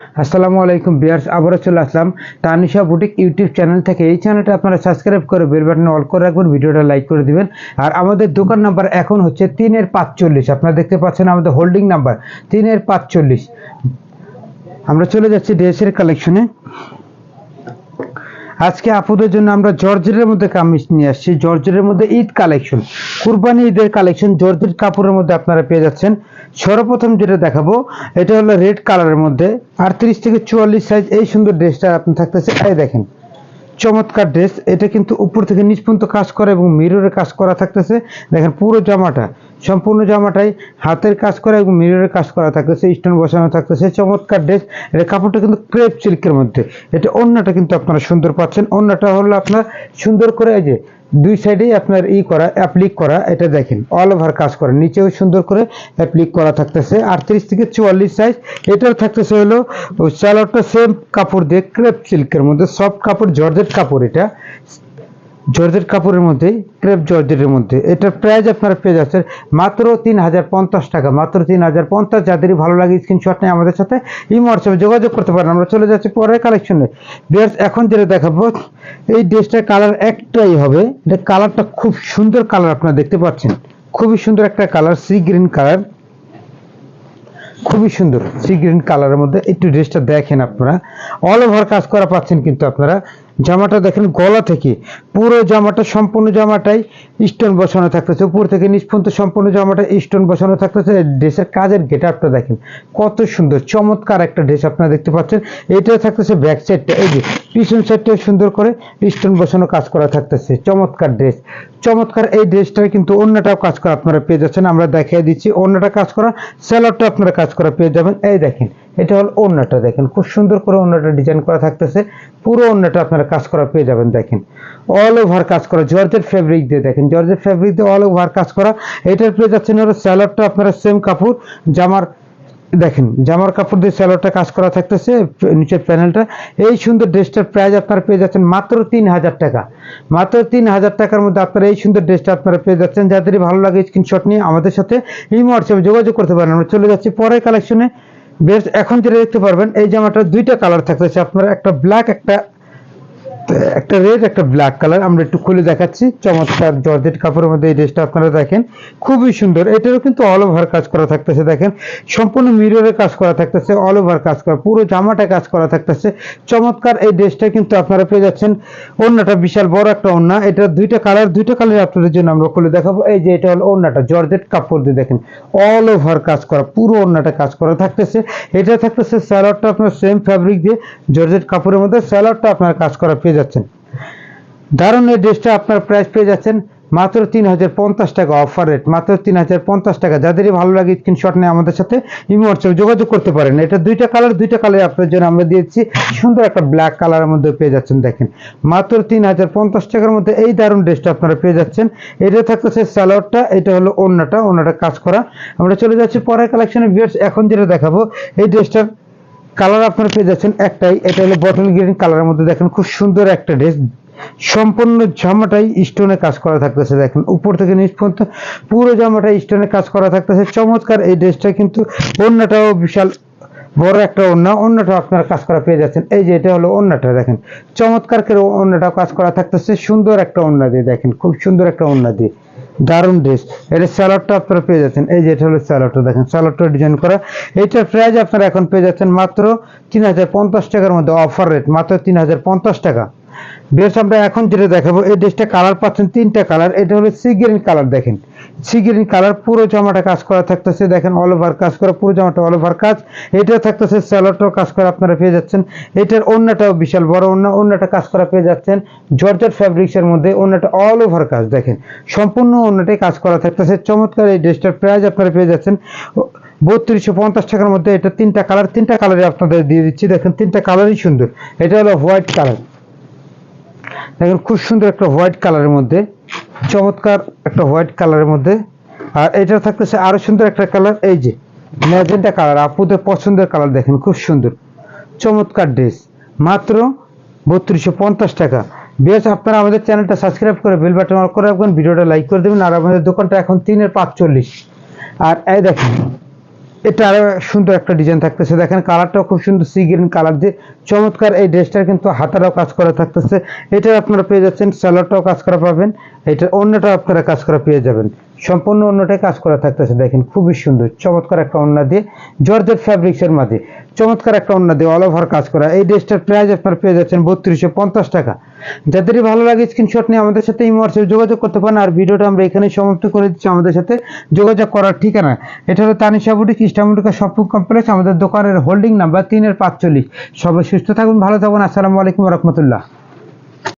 আসসালামু আলাইকুম বিয়ার্স আবারও চলে আসলাম তানিশা বুটিক ইউটিউব চ্যানেল থেকে। এই চ্যানেলটা আপনারা সাবস্ক্রাইব করে বেল বাটন অল করে রাখবেন, ভিডিওটা লাইক করে দিবেন। আর আমাদের দোকান নাম্বার এখন হচ্ছে তিনের পাঁচচল্লিশ। আপনারা দেখতে পাচ্ছেন আমাদের হোল্ডিং নাম্বার, তিনের পাঁচচল্লিশ। আমরা চলে যাচ্ছি ড্রেসের কালেকশনে। আজকে আপুদের জন্য আমরা জর্জের মধ্যে কামিজ নিয়ে আসছি। জর্জের মধ্যে ঈদ কালেকশন। কুরবানি ঈদের কালেকশন জর্জের কাপড়ের মধ্যে আপনারা পেয়ে যাচ্ছেন। সর্বপ্রথম যেটা দেখাবো, এটা হলো রেড কালারের মধ্যে। আটত্রিশ থেকে চুয়াল্লিশ সাইজ এই সুন্দর ড্রেসটা আপনি থাকতেছে। এই দেখেন চমৎকার ড্রেস এটা কিন্তু উপর থেকে নিচ পর্যন্ত কাজ করা এবং মিররের কাজ করা থাকতেছে। দেখেন পুরো জামাটা, সম্পূর্ণ জামাটাই হাতের কাজ করা এবং মিররের কাজ করা থাকতেছে স্টোন বসানো থাকতেছে। চমৎকার ড্রেস এটা কাপড়টা কিন্তু ক্রেপ সিল্কের মধ্যে। এটা অন্যটা কিন্তু আপনারা সুন্দর পাচ্ছেন। অন্যটা হলো আপনার সুন্দর করে এই যে দুই সাইডে আপনার ই করা অ্যাপ্লিক করা, এটা দেখেন অল ওভার কাজ করা। নিচেও সুন্দর করে অ্যাপ্লিক করা থাকতেছে। আটত্রিশ থেকে চুয়াল্লিশ সাইজ এটার থাকতেছে হলো সালোয়ারটা সেম কাপড় দিয়ে ক্রেপ সিল্কের মধ্যে সফট কাপড়, জর্জেট কাপড় এটা। জর্জেট কাপড়ের মধ্যে, ক্রেপ জর্জেটের মধ্যে। এটার প্রাইস আপনারা পেয়ে যাচ্ছেন মাত্র তিন হাজার পঞ্চাশ টাকা। মাত্র তিন হাজার পঞ্চাশ। যাদেরই ভালো লাগে স্ক্রিনশট নিয়ে আমাদের সাথে এই হোয়াটসঅ্যাপে যোগাযোগ করতে পারেন। আমরা চলে যাচ্ছি পরের কালেকশনে বিয়ার্স এখন যেটা দেখাবো, এই ড্রেসটার কালার একটাই হবে। এটা কালারটা খুব সুন্দর কালার আপনারা দেখতে পাচ্ছেন। খুবই সুন্দর একটা কালার সি গ্রিন কালার খুবই সুন্দর সি গ্রিন কালারের মধ্যে। একটু ড্রেসটা দেখেন আপনারা। অল ওভার কাজ করা পাচ্ছেন কিন্তু আপনারা। জামাটা দেখেন গলা থেকে, পুরো জামাটা, সম্পূর্ণ জামাটাই স্টোন বসানো থাকতেছে। উপর থেকে নিচ পর্যন্ত সম্পূর্ণ জামাটা স্টোন বসানো থাকতেছে। ড্রেসের কাজের গেট আপটা দেখেন, কত সুন্দর, চমৎকার একটা ড্রেস আপনারা দেখতে পাচ্ছেন। এটা থাকতেছে ব্যাক সাইডটা এই যে পিছন সাইডটাও সুন্দর করে স্টোন বসানো কাজ করা থাকতেছে, চমৎকার ড্রেস চমৎকার এই ড্রেসটার কিন্তু অন্যটাও কাজ করা আপনারা পেয়ে যাচ্ছেন। আমরা দেখিয়ে দিচ্ছি, অন্যটা কাজ করা স্যালাডটা আপনারা কাজ করা পেয়ে যাবেন। এই দেখেন এটা হল অন্যটা, দেখেন, খুব সুন্দর করে অন্যটা ডিজাইন করা থাকতেছে। পুরো অন্যটা আপনারা কাজ করা পেয়ে যাবেন, দেখেন। অল ওভার কাজ করা জর্জের ফেব্রিক দিয়ে, দেখেন জর্জের ফেব্রিক দিয়ে অল ওভার কাজ করা। এটার পেয়ে যাচ্ছেন হলো স্যালাডটা আপনারা সেম কাপড়, জামার, দেখেন, জামার কাপড় দিয়ে স্যালোয়ারটা কাজ করা থাকতেছে, নিচের প্যানেলটা এই সুন্দর ড্রেসটার প্রাইস আপনারা পেয়ে যাচ্ছেন মাত্র তিন হাজার টাকা। মাত্র তিন হাজার টাকার মধ্যে আপনারা এই সুন্দর ড্রেসটা আপনারা পেয়ে যাচ্ছেন। যাদেরই ভালো লাগে স্ক্রিনশট নিয়ে আমাদের সাথে এই হোয়াটসঅ্যাপে যোগাযোগ করতে পারেন। আমরা চলে যাচ্ছি পরের কালেকশনে বেশ এখন যেটা দেখতে পারবেন এই জামাটার দুইটা কালার থাকতেছে। আপনার একটা ব্ল্যাক একটা একটা রেড একটা ব্ল্যাক কালার আমরা একটু খুলে দেখাচ্ছি। চমৎকার জর্জেট কাপড়ের মধ্যে এই ড্রেসটা আপনারা দেখেন, খুবই সুন্দর। এটারও কিন্তু অল ওভার কাজ করা থাকতেছে, দেখেন। সম্পূর্ণ মিররের কাজ করা থাকতেছে অল ওভার কাজ করা, পুরো জামাটা কাজ করা থাকতেছে। চমৎকার এই ড্রেসটা কিন্তু আপনারা পেয়ে যাচ্ছেন। অন্যটা বিশাল বড় একটা ওন্না এটা দুইটা কালার দুইটা কালার আপনাদের জন্য আমরা খুলে দেখাবো। এই যে এটা হলো ওন্নাটা জর্জেট কাপড় দিয়ে দেখেন। অল ওভার কাজ করা, পুরো ওন্নাটা কাজ করা থাকতেছে। এটা থাকতেছে স্যালোয়ারটা আপনার সেম ফ্যাব্রিক দিয়ে, জর্জেট কাপড়ের মধ্যে স্যালোয়ারটা আপনার কাজ করা পেয়ে যাচ্ছেন। দারুণ এই ড্রেসটা আপনার প্রাইস পেয়ে যাচ্ছেন। মাত্র তিন হাজার পঞ্চাশ টাকা অফার রেট মাত্র তিন হাজার পঞ্চাশ টাকা। যাদেরই ভালো লাগে স্ক্রিনশট নিয়ে আমাদের সাথে ইমো যোগাযোগ করতে পারেন। এটা দুইটা কালার দুইটা কালার আপনার জন্য আমরা দিয়েছি। সুন্দর একটা ব্ল্যাক কালারের মধ্যে পেয়ে যাচ্ছেন দেখেন। মাত্র তিন হাজার পঞ্চাশ টাকার মধ্যে এই দারুণ ড্রেসটা আপনারা পেয়ে যাচ্ছেন। এটা থাকতেছে স্যালোয়ারটা এটা হলো অন্যটা অন্যটা কাজ করা। আমরা চলে যাচ্ছি পরের কালেকশনে ভিউয়ার্স এখন যেটা দেখাবো, এই ড্রেসটার কালার আপনারা পেয়ে যাচ্ছেন একটাই, এটা হলো বটল গ্রিন কালারের মধ্যে দেখেন খুব সুন্দর একটা ড্রেস সম্পূর্ণ জামাটাই স্টোনে কাজ করা থাকতেছে, দেখেন। উপর থেকে নিচ পর্যন্ত পুরো জামাটাই স্টোনে কাজ করা থাকতেছে। চমৎকার এই ড্রেসটা কিন্তু অন্যটাও বিশাল বড় একটা ওন্না অন্যটা আপনারা কাজ করা পেয়ে যাচ্ছেন। এই যে এটা হলো অন্যটা দেখেন। চমৎকার করে অন্যটাও কাজ করা থাকতেছে, সুন্দর একটা ওন্না দিয়ে, দেখেন। খুব সুন্দর একটা ওন্না দিয়ে। দারুণ ড্রেস এটা স্যালাডটা আপনারা পেয়ে যাচ্ছেন। এই যে এটা হলো স্যালাডটা দেখেন স্যালাডটা ডিজাইন করা। এইটার প্রাইস আপনারা এখন পেয়ে যাচ্ছেন মাত্র তিন হাজার পঞ্চাশ টাকার মধ্যে অফার রেট মাত্র তিন হাজার পঞ্চাশ টাকা। বেশ, আমরা এখন যেটা দেখাবো, এই ড্রেসটা কালার পাচ্ছেন তিনটা কালার এটা হলো সি গ্রিন কালার দেখেন। সি গ্রিন কালার পুরো জামাটা কাজ করা থাকতেছে দেখেন অল ওভার কাজ করা পুরো জামাটা অল ওভার কাজ এটা থাকতেছে স্যালোটাও কাজ করা আপনারা পেয়ে যাচ্ছেন এটার অন্যটাও বিশাল বড় অন্য অন্যটা কাজ করা পেয়ে যাচ্ছেন জর্জেট ফ্যাব্রিক্সের মধ্যে অন্যটা অল ওভার কাজ দেখেন সম্পূর্ণ অন্যটাই কাজ করা থাকতেছে চমৎকার এই ড্রেসটার প্রাইস আপনারা পেয়ে যাচ্ছেন বত্রিশশো পঞ্চাশ টাকার মধ্যে এটা তিনটা কালার তিনটা কালারে আপনাদের দিয়ে দিচ্ছি। দেখেন, তিনটা কালারই সুন্দর। এটা হলো হোয়াইট কালার দেখেন, খুব সুন্দর একটা হোয়াইট কালারের মধ্যে চমৎকার একটা হোয়াইট কালারের মধ্যে। আর এটা থাকতেছে আরও সুন্দর একটা কালার, এই যে ম্যাজেন্টা কালার, আপুদের পছন্দের কালার দেখেন, খুব সুন্দর। চমৎকার ড্রেস, মাত্র বত্রিশশো পঞ্চাশ টাকা। বেশ আপনারা আমাদের চ্যানেলটা সাবস্ক্রাইব করে বেল বাটন অন করে রাখবেন, ভিডিওটা লাইক করে দেবেন, আর আমাদের দোকানটা এখন তিনের পাঁচচল্লিশ আর এই দেখেন এটা আরও সুন্দর একটা ডিজাইন থাকতেছে। দেখেন কালারটাও খুব সুন্দর সি গ্রিন কালার দিয়ে। চমৎকার এই ড্রেসটার কিন্তু হাতারাও কাজ করা থাকতেছে। এটা আপনারা পেয়ে যাচ্ছেন স্যালোটাও কাজ করা পাবেন। এটা অন্যটাও আপনারা কাজ করা পেয়ে যাবেন। সম্পূর্ণ অন্যটাই কাজ করা থাকতেছে, দেখেন খুবই সুন্দর। চমৎকার একটা ওন্না দিয়ে, জর্জেট ফ্যাব্রিক্সের মাঝে। চমৎকার একটা ওন্না দিয়ে অল ওভার কাজ করা। এই ড্রেসটার প্রাইস আপনারা পেয়ে যাচ্ছেন বত্রিশশো টাকা। যাদেরই ভালো লাগে স্ক্রিনশট নিয়ে আমাদের সাথে এই যোগাযোগ করতে পারেন, আর ভিডিওটা আমরা এখানে সমাপ্ত করে দিচ্ছি আমাদের সাথে যোগাযোগ করার ঠিকানা। এটা হলো তানিশা বুটিক ইস্টামুটিকা শপিং কমপ্লেক্স আমাদের দোকানের হোল্ডিং নাম্বার তিনের পাঁচচল্লিশ। সবাই সুস্থ থাকুন, ভালো থাকুন, আসসালামু আলাইকুম রহমতুল্লাহ।